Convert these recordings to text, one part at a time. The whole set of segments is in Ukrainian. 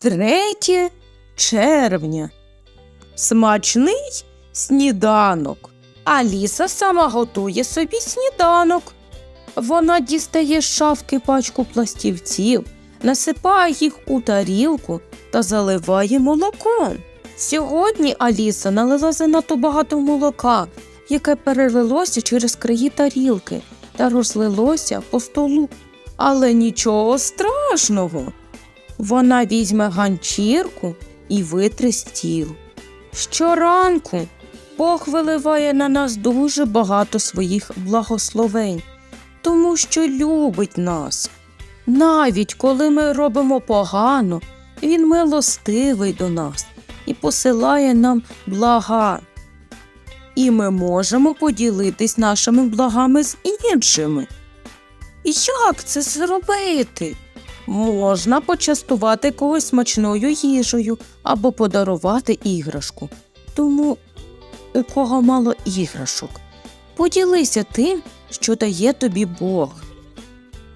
3 червня. Смачний сніданок. Аліса сама готує собі сніданок. Вона дістає з шафки пачку пластівців, насипає їх у тарілку та заливає молоком. Сьогодні Аліса налила занадто багато молока, яке перелилося через краї тарілки та розлилося по столу. Але нічого страшного. Вона візьме ганчірку і витре стіл. Щоранку Бог виливає на нас дуже багато своїх благословень, тому що любить нас. Навіть коли ми робимо погано, Він милостивий до нас і посилає нам блага. І ми можемо поділитись нашими благами з іншими. І як це зробити? Можна почастувати когось смачною їжею або подарувати іграшку. Тому у кого мало іграшок, поділися тим, що дає тобі Бог.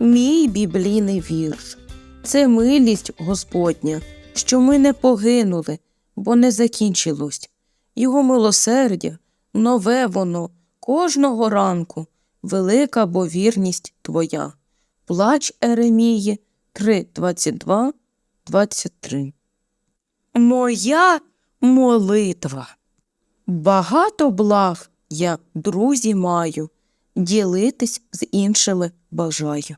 Мій біблійний вірш це милість Господня, що ми не загинули, бо не закінчилось. Його милосердя, нове воно, кожного ранку, велика бо вірність твоя. Плач Еремії 3, 22, 23. Моя молитва. Багато благ я, друзі, маю, ділитись з іншими бажаю.